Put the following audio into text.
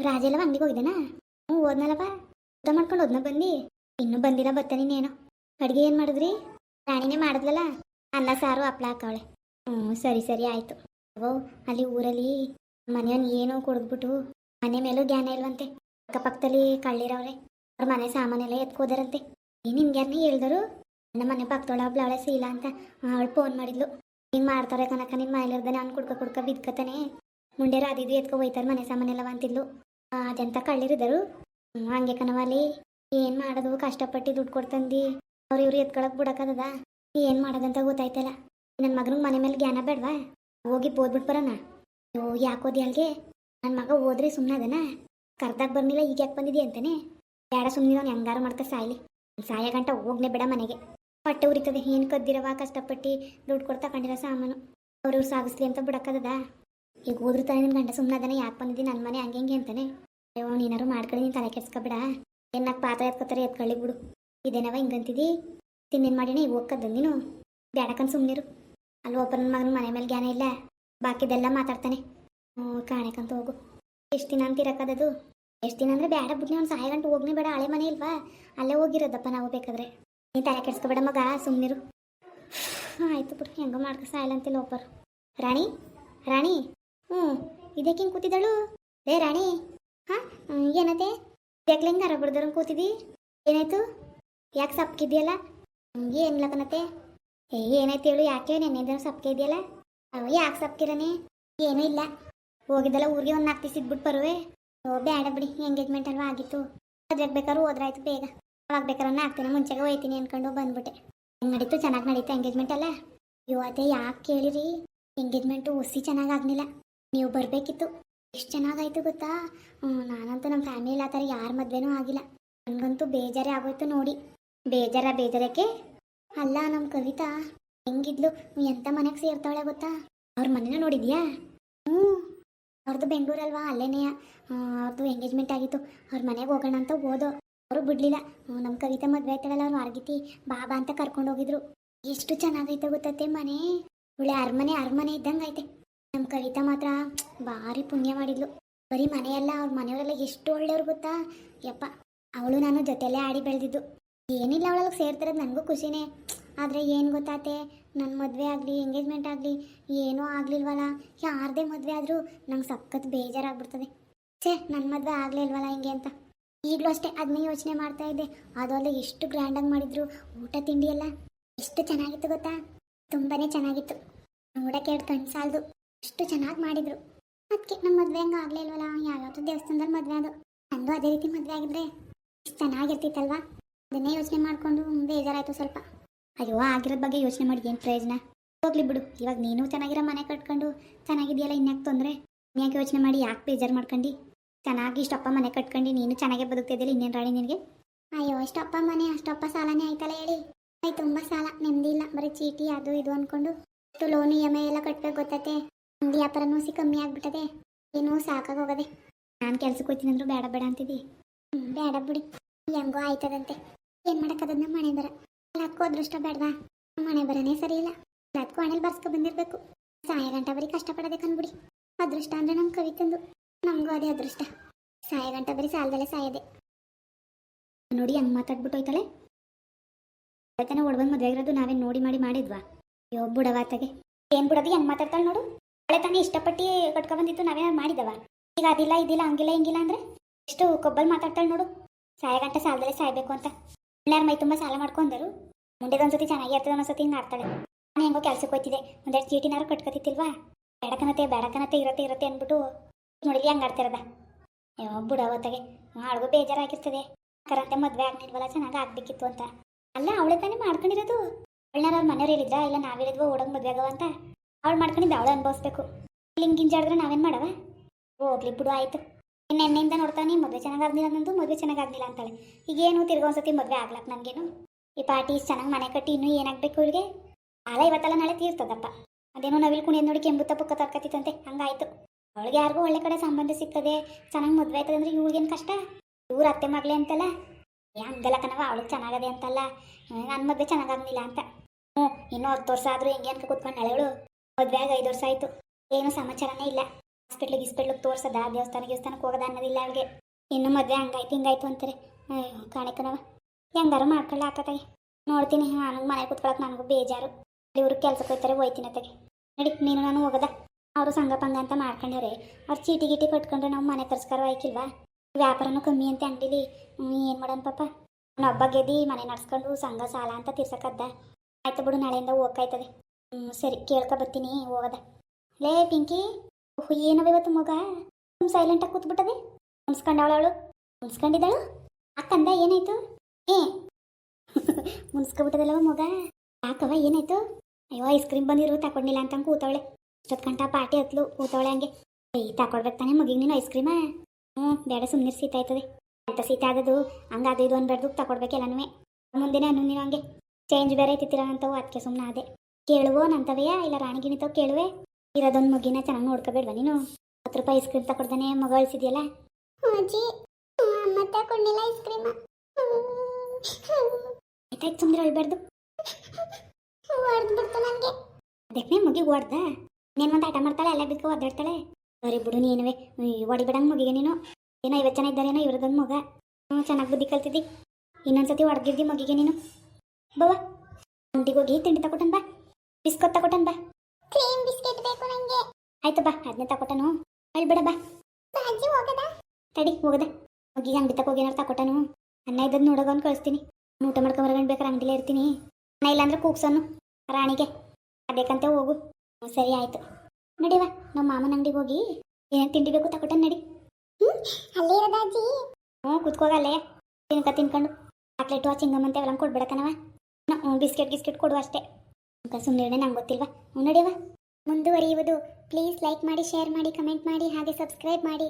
ರಾಜೆಲ್ಲ ಅಂಗಡಿಗೆ ಹೋಗಿದ್ದಾನಾ? ಹ್ಞೂ, ಹೋದ್ನಲ್ಲಪ್ಪ. ಊಟ ಮಾಡ್ಕೊಂಡು ಹೋದ್ನ ಬಂದು ಇನ್ನೂ ಬಂದಿಲ್ಲ ಬರ್ತಾನೆ ನೀನೇನು. ಅಡುಗೆ ಏನು ಮಾಡಿದ್ರಿ? ರಾಣಿನೇ ಮಾಡಿದ್ಲಲ್ಲ? ಅನ್ನ, ಸಾರು, ಹಪ್ಳ ಹಾಕವಳೆ. ಹ್ಞೂ, ಸರಿ ಸರಿ, ಆಯಿತು. ಓ ಅಲ್ಲಿ ಊರಲ್ಲಿ ಮನೆಯವ್ನು ಏನೋ ಕುಡಿದ್ಬಿಟ್ಟು ಮನೆ ಮೇಲೂ ಧ್ಯಾನ ಇಲ್ವಂತೆ. ಅಕ್ಕಪಕ್ಕದಲ್ಲಿ ಕಳ್ಳಿರವ್ರೆ. ಅವ್ರ ಮನೆ ಸಾಮಾನೆಲ್ಲ ಎತ್ಕೋದಾರಂತೆ. ಏನು ನಿಮ್ಗೆ ಯಾರನ್ನ ಹೇಳ್ದರು? ನಮ್ಮ ಮನೆ ಪಕ್ಕದೊಳ ಒಬ್ಳು ಅವಳೆ ಸೀಲಾ ಅಂತ. ಅವಳು ಫೋನ್ ಮಾಡಿದ್ಲು. ಹಿಂಗೆ ಮಾಡ್ತಾರೆ ಕನಕ ನಿನ್ನ ಮನೇಲಿರ್ದಾನೆ ನಾನು ಕುಡ್ಕ ಕುಡ್ಕ ಬಿದ್ಕತಾನೆ. ಮುಂಡೆರು ಅದಿದ್ದು ಎತ್ಕೊ ಹೋಯ್ತಾರೆ ಮನೆ ಸಾಮಾನೆಲ್ಲ ಅಂತಿದ್ಲು. ಅದೆಂತ ಕಳ್ಳಿರಿದರು ಹಂಗೆ ಕಣವಲ್ಲಿ ಏನು ಮಾಡೋದು? ಕಷ್ಟಪಟ್ಟು ದುಡ್ಡು ಕೊಡ್ತಂದು. ಅವ್ರು ಇವ್ರು ಎತ್ಕೊಳಕ್ ಬಿಡಕ್ಕದ ಏನು ಮಾಡೋದಂತ ಗೊತ್ತಾಯ್ತಲ್ಲ. ನನ್ನ ಮಗನಿಗೆ ಮನೆ ಮೇಲೆ ಜ್ಞಾನ ಬೇಡವಾ? ಹೋಗಿ ಓದ್ಬಿಟ್ಟು ಬರೋಣ. ಅಯ್ಯೋ ಯಾಕೋದಿ ಅಲ್ಗೆ? ನನ್ನ ಮಗ ಓದ್ರಿ ಸುಮ್ಮನೆ ಅದನ? ಕರ್ದಾಗ ಬರ್ನಿಲ್ಲ ಈಗ ಯಾಕೆ ಬಂದಿದ್ಯಾ ಅಂತಾನೆ? ಬೇಡ ಸುಮ್ಮನೆ ಅವ್ನು ಹೆಂಗಾರ ಮಾಡ್ಕ ಸಾಯ್ಲಿ. ಸಾಯ ಗಂಟ ಹೋಗ್ನೆ ಬೇಡ ಮನೆಗೆ. ಹೊಟ್ಟೆ ಉರಿತದೆ. ಏನು ಕದ್ದಿರವ ಕಷ್ಟಪಟ್ಟು ದುಡ್ಡು ಕೊಡ್ತಾ ಕಂಡಿರೋ ಸಾಮಾನು? ಅವ್ರು ಸಾಗಿಸ್ಲಿ ಅಂತ ಬಿಡಕ್ಕದ ಈಗ ಹೋದ್ರು ತಾನೇ ನಿನ್ನ ಗಂಡ ಸುಮ್ಮನೆ ಅದನ್ನ ಯಾಕೆ ಬಂದಿದ್ದೀನಿ ನನ್ನ ಮನೆ ಹಂಗೆ ಹಿಂಗೆ ಅಂತಾನೆ. ಅಯ್ಯೋ ನೀನಾರು ಮಾಡ್ಕೊಳ್ಳಿ, ನೀನು ತಲೆ ಕೆಡ್ಸ್ಕೊಬೇಡ. ಏನಾಗ ಪಾತ್ರ ಎತ್ಕೋತಾರೆ ಎತ್ಕೊಳ್ಳಿ ಬಿಡು. ಇದೇನವ ಹಿಂಗಂತಿದ್ದಿ ತಿನ್ನೇನು ಮಾಡಿನ ಈಗ ಹೋಗ್ಕದ್ದು ನೀನು ಬೇಡಕಂತ ಸುಮ್ಮನಿರು ಅಲ್ಲಿ ಒಬ್ಬ ನನ್ನ ಮಗನ ಮನೆ ಮೇಲೆ ಜ್ಞಾನ ಇಲ್ಲ. ಬಾಕಿದೆಲ್ಲ ಮಾತಾಡ್ತಾನೆ. ಹ್ಞೂ, ಕಾಣಕಂತ ಹೋಗು. ಎಷ್ಟು ದಿನ ಅಂತ ಇರಕ್ಕದದು? ಎಷ್ಟು ದಿನ ಅಂದರೆ ಬೇಡ ಬಿಡ್ಲಿ, ಅವ್ನು ಸಹಾಯ ಗಂಟು ಹೋಗ್ನಿ ಬೇಡ, ಹಳೆ ಮನೆ ಇಲ್ವಾ? ಅಲ್ಲೇ ಹೋಗಿರೋದಪ್ಪ ನಾವು ಬೇಕಾದ್ರೆ. ನೀನು ತಲೆ ಕೆಡ್ಸ್ಕೊಬೇಡ ಮಗ ಸುಮ್ಮನಿರು ಆಯಿತು ಬಿಡು, ಹೆಂಗೋ ಮಾಡ್ಕೊ ಸಾಯಿಲ್ಲ ಅಂತಿಲ್ಲ ಒಬ್ಬರು ರಾಣಿ ರಾಣಿ. ಹ್ಞೂ ಇದಕ್ಕೆ ಕೂತಿದ್ದಾಳು ಲೇ ರಾಣಿ, ಹಾಂ ಏನತೆ ಯಾಕೆ ನರ ಅರ ಬಿಡ್ದವ್ರಂಗೆ ಕೂತಿದ್ದಿ ಏನಾಯ್ತು? ಯಾಕೆ ಸಪ್ಕಿದ್ಯಲ್ಲ ಏನಿಲ್ಲ ಕಣತ್ತೆ. ಏ, ಏನಾಯ್ತು ಹೇಳು, ಯಾಕೆ ನೆನ್ನೆದ ಸಪ್ಕೆ ಇದೆಯಲ್ಲ ಅವ ಯಾಕೆ ಸಪ್ಕಿರನೆ ಏನೂ ಇಲ್ಲ. ಹೋಗಿದ್ದಲ್ಲ ಊರಿಗೆ ಒಂದು ನಾಲ್ಕು ದಿವಸ ಬರುವೆ. ಓ ಬೇಡ ಬಿಡಿ, ಎಂಗೇಜ್ಮೆಂಟ್ ಅಲ್ವಾ ಆಗಿತ್ತು. ಅದ್ರಾಗ ಬೇಕಾದ್ರೂ ಹೋದ್ರಾಯ್ತು ಬೇಗ. ಅವಾಗ ಬೇಕಾದ್ರೆ ನಾಲ್ಕು ದಿನ ಮುಂಚೆಗೆ ಹೋಯ್ತೀನಿ ಅನ್ಕೊಂಡು ಬಂದ್ಬಿಟ್ಟೆ. ಹೆಂಗೆ ನಡೀತು? ಚೆನ್ನಾಗಿ ನಡೀತಾ ಎಂಗೇಜ್ಮೆಂಟ್ ಅಲ್ಲ ಇವತ್ತೆ ಯಾಕೆ ಕೇಳಿರಿ? ಎಂಗೇಜ್ಮೆಂಟು ಒಸಿ ಚೆನ್ನಾಗಿ ಆಗ್ಲಿಲ್ಲ. ನೀವು ಬರಬೇಕಿತ್ತು. ಎಷ್ಟು ಚೆನ್ನಾಗಾಯ್ತು ಗೊತ್ತಾ? ನಾನಂತೂ ನಮ್ಮ ಫ್ಯಾಮಿಲಿ ಆ ಥರ ಯಾರ ಮದುವೆನೂ ಆಗಿಲ್ಲ. ನನಗಂತೂ ಬೇಜಾರೇ ಆಗೋಯ್ತು ನೋಡಿ. ಬೇಜಾರ ಬೇಜಾರಕ್ಕೆ? ಅಲ್ಲ ನಮ್ಮ ಕವಿತಾ, ಹೆಂಗಿದ್ಲು? ಎಂಥ ಮನೆಗೆ ಸೇರ್ತಾಳೆ ಗೊತ್ತಾ? ಅವ್ರ ಮನೇನ ನೋಡಿದ್ಯಾ? ಹ್ಞೂ. ಅವ್ರದ್ದು ಬೆಂಗಳೂರಲ್ವಾ ಅಲ್ಲೇನೇ ಅವ್ರದ್ದು ಎಂಗೇಜ್ಮೆಂಟ್ ಆಗಿತ್ತು. ಅವ್ರ ಮನೆಗೆ ಹೋಗೋಣ ಅಂತ ಓದೋ ಅವರು ಬಿಡ್ಲಿಲ್ಲ. ನಮ್ಮ ಕವಿತಾ ಮದುವೆ ಆಯ್ತಾಳಲ್ಲ ಅವ್ರು ಅರ್ಗಿತಿ, ಬಾಬಾ ಅಂತ ಕರ್ಕೊಂಡು ಹೋಗಿದ್ರು. ಎಷ್ಟು ಚೆನ್ನಾಗೈತೆ ಗೊತ್ತತ್ತೆ ಮನೆ? ಒಳ್ಳೆ ಅರಮನೆ ಅರಮನೆ ಇದ್ದಂಗೆ ಐತೆ ನಮ್ಮ ಕವಿತಾ ಮಾತ್ರ ಭಾರಿ ಪುಣ್ಯ ಮಾಡಿದ್ಲು. ಬರೀ ಮನೆಯೆಲ್ಲ, ಅವ್ರ ಮನೆಯವರೆಲ್ಲ ಎಷ್ಟು ಒಳ್ಳೆಯವ್ರು ಗೊತ್ತಾ? ಯಪ್ಪ, ಅವಳು ನಾನು ಜೊತೆಲೇ ಆಡಿ ಬೆಳೆದಿದ್ದು. ಏನಿಲ್ಲ ಅವಳಲ್ಲಿ ಸೇರ್ತಿರೋದು ನನಗೂ ಖುಷಿನೇ. ಆದರೆ ಏನು ಗೊತ್ತಾತೆ? ನನ್ನ ಮದುವೆ ಆಗಲಿ ಎಂಗೇಜ್ಮೆಂಟ್ ಆಗಲಿ, ಏನೂ ಆಗಲಿಲ್ವಲ್ಲ? ಯಾರದೇ ಮದುವೆ ಆದರೂ ನಂಗೆ ಸಖತ್ ಬೇಜಾರಾಗ್ಬಿಡ್ತದೆ. ಛೇ ನನ್ನ ಮದುವೆ ಆಗಲಿಲ್ವಲ್ಲ ಹಿಂಗೆ ಅಂತ. ಈಗಲೂ ಅಷ್ಟೇ ಅದನ್ನೇ ಯೋಚನೆ ಮಾಡ್ತಾ ಇದ್ದೆ. ಅದು ಅಲ್ಲದೆ ಎಷ್ಟು ಗ್ರ್ಯಾಂಡಾಗಿ ಮಾಡಿದ್ರು, ಊಟ, ತಿಂಡಿ ಎಷ್ಟು ಚೆನ್ನಾಗಿತ್ತು ಗೊತ್ತಾ? ತುಂಬಾ ಚೆನ್ನಾಗಿತ್ತು. ನೋಡಕ್ಕೆ ಎರಡು ಕಣ್ಣು ಸಾಲದು. ಅಷ್ಟು ಚೆನ್ನಾಗಿ ಮಾಡಿದ್ರು. ಅದಕ್ಕೆ ನಮ್ಮ ಮದುವೆ ಹಂಗೆ ಆಗಲೇ ಇಲ್ವಲ್ಲ? ಯಾವ್ಯಾವ ದೇವಸ್ಥಾನದಲ್ಲಿ ಮದುವೆ ಅದು. ನಂದು ಅದೇ ರೀತಿ ಮದುವೆ ಆಗಿದ್ರೆ ಇಷ್ಟು ಚೆನ್ನಾಗಿರ್ತಿತ್ತಲ್ವಾ? ಅದನ್ನೇ ಯೋಚನೆ ಮಾಡಿಕೊಂಡು ಬೇಜಾರಾಯಿತು ಸ್ವಲ್ಪ. ಅಯ್ಯೋ, ಆಗಿರೋದ್ ಬಗ್ಗೆ ಯೋಚನೆ ಮಾಡಿ, ಏನು ಪ್ರಯೋಜನ? ಹೋಗ್ಲಿ ಬಿಡು. ಇವಾಗ ನೀನು ಚೆನ್ನಾಗಿರೋ ಮನೆ ಕಟ್ಕೊಂಡು ಚೆನ್ನಾಗಿದೆಯಲ್ಲ ಇನ್ಯಾಕೆ ತೊಂದರೆ? ಇನ್ಯಾಕೆ ಯೋಚನೆ ಮಾಡಿ, ಯಾಕೆ ಬೇಜಾರು ಮಾಡ್ಕೊಂಡು? ಚೆನ್ನಾಗಿ ಇಷ್ಟಪ್ಪ ಮನೆ ಕಟ್ಕೊಂಡು, ನೀನು ಚೆನ್ನಾಗೇ ಬದುಕ್ತಿದ್ದಿಲ್ಲ ಇನ್ನೇನು ರಾಣಿ ನಿನಗೆ? ಅಯ್ಯೋ ಅಷ್ಟಪ್ಪ ಮನೆ, ಅಷ್ಟಪ್ಪ ಸಾಲನೇ ಆಯ್ತಲ್ಲ ಹೇಳಿ? ಆಯ್ತು ತುಂಬ ಸಾಲ. ನೆಮ್ಮದಿ ಇಲ್ಲ. ಬರೀ ಚೀಟಿ, ಅದು, ಇದು ಅಂದ್ಕೊಂಡು ಲೋನು ಎಂ ಐ ಎಲ್ಲ ಕಟ್ಬೇಕು ಗೊತ್ತತೆ ಅಂಗಡಿ ವ್ಯಾಪಾರನೂ ಸಿ ಕಮ್ಮಿ ಆಗ್ಬಿಟ್ಟದೆ. ಏನೂ ಸಾಕಾಗೋಗದೆ ನಾನು ಕೆಲ್ಸಕ್ಕೆ ಹೋಗ್ತೀನಿ ಅಂದ್ರು ಬೇಡ ಬೇಡ ಅಂತಿದ್ದಿ. ಬೇಡ ಬಿಡಿ. ಹೆಂಗೋ ಆಯ್ತದಂತೆ. ಏನು ಮಾಡೋಕ್ಕದನ್ನ ಮನೆ ಬರ ಎಲ್ಲದಕ್ಕೂ ಅದೃಷ್ಟ ಬೇಡವಾ? ಮನೆ ಬರನೇ ಸರಿ ಇಲ್ಲ. ಎಲ್ಲದಕ್ಕೂ ಹಣೆಲ್ ಬರ್ಸ್ಕೊ ಬಂದಿರಬೇಕು. ಸಾಯ ಗಂಟ ಬರೀ ಕಷ್ಟಪಡೋದಕ್ಕನ್ಬಿಡಿ ಅದೃಷ್ಟ ಅಂದ್ರೆ ನಮ್ಮ ಕವಿತಂದು ನಮಗೂ ಅದೇ ಅದೃಷ್ಟ. ಸಾಯ ಗಂಟ ಬರೀ ಸಾಲದಲ್ಲೇ ಸಾಯದೆ. ನೋಡಿ ಹಂಗೆ ಮಾತಾಡ್ಬಿಟ್ಟು ಹೋಯ್ತಾಳೆ ಆಯ್ತಾನೆ ಒಡ್ಬಂದು ಮದುವೆ ಆಗಿರೋದು ನಾವೇನು ನೋಡಿ ಮಾಡಿ ಮಾಡಿದ್ವಾ? ಅಯ್ಯೋ, ಬುಡವಾತಗೆ. ಏನು ಬಿಡೋದು? ಹೆಂಗೆ ಮಾತಾಡ್ತಾಳೆ ನೋಡು. ಅವಳೆ ತಾನೇ ಇಷ್ಟಪಟ್ಟು ಕಟ್ಕೊ ಬಂದಿತ್ತು, ನಾವೇನಾದ್ರು ಮಾಡಿದವ? ಈಗ ಅದಿಲ್ಲ, ಇದಿಲ್ಲ, ಹಂಗಿಲ್ಲ, ಹಿಂಗಿಲ್ಲ ಅಂದ್ರೆ ಎಷ್ಟು ಕೊಬ್ಬಲ್ ಮಾತಾಡ್ತಾಳೆ ನೋಡು. ಸಾಯ ಗಂಟೆ ಸಾಲದಲ್ಲೇ ಸಾಯ್ಬೇಕು ಅಂತ. ಎಲ್ಲಾರು ಮೈ ತುಂಬ ಸಾಲ ಮಾಡ್ಕೊಂಡರು. ಮುಂದೆ ಒಂದ್ಸತಿ ಚೆನ್ನಾಗಿ ಇರ್ತದೆ ಒಂದ್ಸತಿ ಹಿಂಗೆ ಆಡ್ತಾಳೆ. ನಾನು ಹೆಂಗೋ ಕೆಲ್ಸಕ್ಕೆ ಹೋಯ್ತಿದೆ ಒಂದೆರಡು ಚೀಟಿನಾರು ಕಟ್ಕೊತಿತ್ತಿಲ್ವಾ? ಬೇಡಕನತ್ತೆ ಬೇಡಕನತ್ತೆ, ಇರತ್ತೆ ಇರತ್ತೆ ಅಂದ್ಬಿಟ್ಟು ನೋಡಿಲಿ ಹಂಗೆ ಆಡ್ತಿರದ ಅಯ್ಯೋ, ಬುಡ ಹೊತ್ತಗೆ ಆಳ್ಗೂ ಬೇಜಾರಾಗಿರ್ತದೆ. ಕರಂತೆ ಮದುವೆ ಆಗ್ನಿಲ್ವಲ್ಲ ಚೆನ್ನಾಗಿ ಆಗ್ಬೇಕಿತ್ತು ಅಂತ. ಅಲ್ಲ, ಅವಳೆ ತಾನೇ ಮಾಡ್ಕೊಂಡಿರೋದು? ಅವಳನ್ನ ಅವ್ರ ಮನೆಯವ್ರು ಇಲ್ಲ, ನಾವು ಹೇಳಿದ್ವೋ, ಓಡೋಗಿ ಮದುವೆ ಆಗವ ಅಂತ? ಅವಳು ಮಾಡ್ಕೊಂಡಿದ್ದ, ಅವಳು ಅನ್ಭವಿಸ್ಬೇಕು. ಹಿಂಗೆ ಗಿಂಜಾಡಿದ್ರೆ ನಾವೇನು ಮಾಡವ? ಹೋಗ್ಲಿ ಬಿಡು, ಆಯ್ತು. ಇನ್ನು ಎಣ್ಣೆಯಿಂದ ನೋಡ್ತಾನೆ, ಮದುವೆ ಚೆನ್ನಾಗಾಗ್ಲಿಲ್ಲ ನಂದು ಮದುವೆ ಚೆನ್ನಾಗಾಗ್ಲಿಲ್ಲ ಅಂತಾಳೆ. ಈಗೇನು ತಿರ್ಗ ಒಂದ್ಸತಿ ಮದುವೆ ಆಗ್ಲಕ್ ನನಗೇನು? ಈ ಪಾರ್ಟಿ ಚೆನ್ನಾಗಿ ಮನೆ ಕಟ್ಟಿ ಇನ್ನೂ ಏನಾಗಬೇಕು ಇವಳಿಗೆ? ಆಲ ಇವತ್ತಲ್ಲ ನಾಳೆ ತೀರ್ತದಪ್ಪ. ಅದೇನೋ ನವಿಲ್ ಕುಣಿಯೋದು ನೋಡಿ ಕೆಂಬು ತಪ್ಪಕ್ಕ ತರ್ಕತಿತ್ತಂತೆ ಹಂಗಾಯ್ತು. ಅವಳಿಗೆ ಯಾರಿಗೂ ಒಳ್ಳೆ ಕಡೆ ಸಂಬಂಧ ಸಿಗ್ತದೆ, ಚೆನ್ನಾಗಿ ಮದುವೆ ಆಯ್ತದೆ ಅಂದ್ರೆ ಇವ್ಳಿಗೇನು ಕಷ್ಟ? ಇವ್ರ ಅತ್ತೆ ಮಗಳೇ ಅಂತಲ್ಲ? ಹಂಗಲ್ಲ ಕಣವ ಅವಳಿಗೆ ಚೆನ್ನಾಗದೆ ಅಂತಲ್ಲ? ನನ್ನ ಮದುವೆ ಚೆನ್ನಾಗಾಗ್ಲಿಲ್ಲ ಅಂತ. ಹ್ಞೂ ಇನ್ನೂ ಹತ್ತು ವರ್ಷ ಆದರೂ ಹೆಂಗೆ ಅಂತ ಕೂತ್ಕೊಂಡು ನಳೆವಳು ಮದುವೆ ಆಗಿ ಐದು ವರ್ಷ ಆಯ್ತು. ಏನು ಸಮಾಚಾರನೇ ಇಲ್ಲ. ಹಾಸ್ಪಿಟ್ಲಿಗೆ ಗಿಸ್ಪಿಟ್ಲಿಗೆ ತೋರ್ಸದ, ದೇವಸ್ಥಾನ ದೇವಸ್ಥಾನಕ್ಕೆ ಹೋಗೋದ ಅನ್ನೋದಿಲ್ಲ ಅವಳಿಗೆ ಇನ್ನು ಮದುವೆ ಹಂಗಾಯ್ತು, ಹಿಂಗಾಯ್ತು ಅಂತಾರೆ. ಅಯ್ಯೋ ಕಾಣಿಕನವ ಹೆಂಗಾರು ಮಾಡ್ಕೊಳ್ಳಿ ಹಾಕತ್ತಾಗೆ ನೋಡ್ತೀನಿ, ನನಗೆ ಮನೆ ಕೂತ್ಕೊಳಕ್ಕೆ ನನಗೂ ಬೇಜಾರು. ಇವ್ರಿಗೆ ಕೆಲ್ಸಕ್ಕೆ ಹೋಗ್ತಾರೆ ಹೋಯ್ತೀನಿ ಅತ್ತಾಗೆ ನಡಿ, ನೀನು ನಾನು ಹೋಗದ. ಅವರು ಸಂಘ ಪಂಗ ಅಂತ ಮಾಡ್ಕೊಂಡವ್ರೆ. ಅವ್ರು ಚೀಟಿ ಗೀಟಿ ಕಟ್ಕೊಂಡ್ರೆ ನಾವು ಮನೆ ತರ್ಸ್ಕಾರ ಆಯ್ಕಿಲ್ವಾ ವ್ಯಾಪಾರನು ಕಮ್ಮಿ ಅಂತ ಅಂಗಡಿಲಿ ಏನು ಮಾಡೋಣ ಪಾಪ? ನಾನು ಹಬ್ಬ ಗೆದ್ದಿ ಮನೆ ನಡ್ಸ್ಕೊಂಡು ಸಂಘ ಸಾಲ ಅಂತ ತೀರ್ಸಕ್ಕದ್ದ ಆಯ್ತು ಬಿಡು, ನಾಳೆಯಿಂದ ಹೋಗ್ಕಾಯ್ತದೆ. ಸರಿ, ಕೇಳ್ಕೊ ಬರ್ತೀನಿ, ಹೋಗದ. ಲೇ, ಪಿಂಕಿ, ಓಹ್, ಏನವ ಇವತ್ತು ಮಗ? ಸೈಲೆಂಟಾಗಿ ಕೂತ್ಬಿಟ್ಟದೆ. ಮುನ್ಸ್ಕೊಂಡವಳು ಮುನ್ಸ್ಕೊಂಡಿದ್ದಾಳು? ಅಕ್ಕಂದ ಏನಾಯ್ತು? ಏ ಮುನ್ಸ್ಕೊಬಿಟ್ಟದಲ್ಲವ ಮಗ? ಯಾಕವ ಏನಾಯ್ತು? ಅಯ್ಯೋ ಐಸ್ ಕ್ರೀಮ್ ಬಂದಿರು ತಕೊಂಡಿಲ್ಲ ಅಂತ ಕೂತವಳೆ. ಇಷ್ಟೊತ್ತು ಗಂಟ ಪಾರ್ಟಿ ಹತ್ಲು ಕೂತವಳೆ ಹಂಗೆ. ಏಯ್ ತಗೊಳ್ಬೇಕು ತಾನೆ ಮಗಿಗೆ ನೀನು ಐಸ್ ಕ್ರೀಮಾ ಹ್ಞೂ, ಬೇಡ ಸುಮ್ಮನೆ ಸೀತ ಆಯ್ತದೆ. ಅಂತ ಸೀತ ಆದದು ಹಂಗೆ ಅದು ಇದು ಅನ್ಬಾರ್ದು ತಕೊಡ್ಬೇಕೆಲ್ಲನೂ ಮುಂದಿನ ಅನ್ನು ನೀನು ಹಂಗೆ. ಚೇಂಜ್ ಬೇರೆ ಐತಿತ್ತಿರ ಅದಕ್ಕೆ ಸುಮ್ಮನೆ ಅದೇ ಕೇಳುವೋ ನಂತವೆಯಾ ಇಲ್ಲ ರಾಣಿಗಿನಿತೋ ಕೇಳುವೆ? ಇರೋದೊಂದು ಮಗಿನ ಚೆನ್ನಾಗಿ ನೋಡ್ಕೋಬೇಡ್ವಾ ನೀನು? ಹತ್ತು ರೂಪಾಯಿ ಐಸ್ ಕ್ರೀಮ್ ತಕೊಡ್ದಾನೆ ಮಗ ಅಳಿಸಿದ್ಯಲ್ಲ ಅಜ್ಜಿ ಅಮ್ಮ ತಕೊಂಡಿಲ್ಲ ಐಸ್ ಕ್ರೀಮ್ ಆಯ್ತಾಯ್ತು ಸುಮ್ಮನೆ ಅಳ್ಬಾರ್ದು. ಹೊಡೆದ್ಬಿಡ್ತು ನನಗೆ ಅದಕ್ಕೆ ಮಗಿಗೆ ಹೊಡ್ದ ನೀನು ಒಂದು ಆಟ ಮಾಡ್ತಾಳೆ ಎಲ್ಲ ಬಿಕ್ಕ ಒದ್ದಾಡ್ತಾಳೆ? ಸರಿ ಬಿಡು ನೀನುವೆ. ಹೊಡಿಬಿಡಂಗೆ ಮುಗಿಗೆ ನೀನು. ಏನೋ ಐವತ್ತು ಜನ ಇದ್ದಾರೇನೋ ಇವ್ರದೊಂದು ಮಗ. ಹ್ಞೂ ಚೆನ್ನಾಗಿ ಬುದ್ಧಿ ಕಲ್ತಿದ್ದಿ. ಇನ್ನೊಂದ್ಸತಿ ಹೊಡೆದಿದ್ದಿ ಮಗಿಗೆ ನೀನು. ಬವ್ವ ಅಂಗಡಿಗೆ ಹೋಗಿ ತಿಂಡಿ ತಕೊಟನ್ ಬಾ. ಬಿಸ್ಕೊತ್ ತಗೊಟನ್ ಬಾ. ಕ್ರೀಮ್ ಬಿಸ್ಕೆಟ್ ಬೇಕು ನಂಗೆ. ಆಯ್ತು ಬಾ ಅದನ್ನೇ ತಕೊಟನು ಹೇಳ್ಬೇಡ ಬಾ. ಅಜ್ಜಿ ಹೋಗದ? ತಡಿ ಹೋಗದ. ಹೋಗಿ ಅಂಗಡಿ ತಕ ಹೋಗಿ ಏನಾರು ತಕೊಟನು ಅನ್ನ ಇದ್ದದ್ದು ನೋಡೋಗವ್ನು ಕಳಿಸ್ತೀನಿ. ಊಟ ಮಾಡ್ಕೊಂಡು ಹೊರಗಂಡು ಬೇಕಾರೆ ಅಂಗಡಿಲೇ ಇರ್ತೀನಿ. ಅನ್ನ ಇಲ್ಲಾಂದ್ರೆ ಕೂಗ್ಸೋನು. ರಾಣಿಗೆ. ಅದಕ್ಕಂತೆ ಹೋಗು. ಹ್ಞೂ, ಸರಿ ಆಯ್ತು. ನಡಿವ ನಮ್ಮ ಮಾಮನ ಅಂಗಡಿಗೆ ಹೋಗಿ ಏನೇನು ತಿಂಡಿ ಬೇಕು ತಕೊಟನ್ ನಡಿ. ಅಲ್ಲೇ ಇರೋದ ಅಜ್ಜಿ? ಹ್ಞೂ ಕುತ್ಕೋಗಲ್ಲೇ ತಿನ್ಕ ತಿನ್ಕೊಂಡು. ಚಾಕ್ಲೇಟು ಆ ಚಿಂಗಮ್ಮಂತೆ ಅವೆಲ್ಲ ಕೊಡ್ಬೇಡಕನವ ಹ್ಞೂ ಬಿಸ್ಕೆಟ್ ಗಿಸ್ಕೆಟ್ ಕೊಡು ಅಷ್ಟೇ. ಅಂತ ಸುಮ್ಮನೆ ನಂಗೆ ಗೊತ್ತಿಲ್ವಾ? ಹ್ಞೂ ನಡಿಯವ ಮುಂದುವರಿಯುವುದು. ಪ್ಲೀಸ್ ಲೈಕ್ ಮಾಡಿ ಶೇರ್ ಮಾಡಿ ಕಮೆಂಟ್ ಮಾಡಿ, ಹಾಗೆ ಸಬ್ಸ್ಕ್ರೈಬ್ ಮಾಡಿ.